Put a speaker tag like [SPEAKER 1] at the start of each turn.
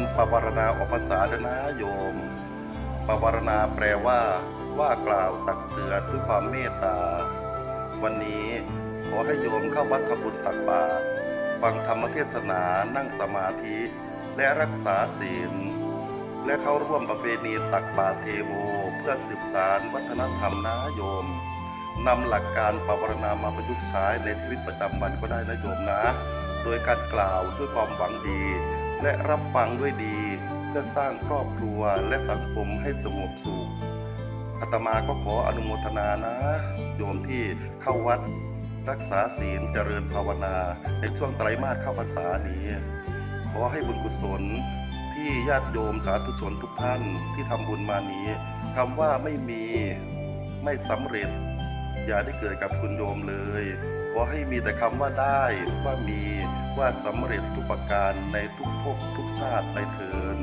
[SPEAKER 1] วันปวารณาออกพรรษาแล้วนะโยม ปวารณาแปลว่า ว่ากล่าวตักเตือนด้วยความเมตตา วันนี้ขอให้โยมเข้าวัดทำบุญตักบาตรฟังธรรมเทศนานั่งสมาธิ และรักษาศีล และเข้าร่วมประเพณีตักบาตรเทโวเพื่อสืบสารวัฒนธรรมนะโยมนำหลักการปวารณามาประยุกต์ใช้ในชีวิตประจำวันก็ได้นะโยมนะ โดยการกล่าวด้วยความหวังดี และรับฟังด้วยดี เพื่อสร้างครอบครัวและสังคมให้สงบสุขอาตมาก็ขออนุโมทนานะโยมที่เข้าวัดรักษาศีลเจริญภาวนา ในช่วงไตรมาสเข้าพรรษานี้ ขอให้บุญกุศลที่ญาติโยมสาธุชนทุกท่านที่ทำบุญมานี้คำว่าไม่มีไม่สำเร็จ อย่าได้เกิดกับคุณโยมเลย ขอให้มีแต่คำว่าได้ว่ามี ว่าสำเร็จทุกประการในทุกภพทุกชาติไปเถิด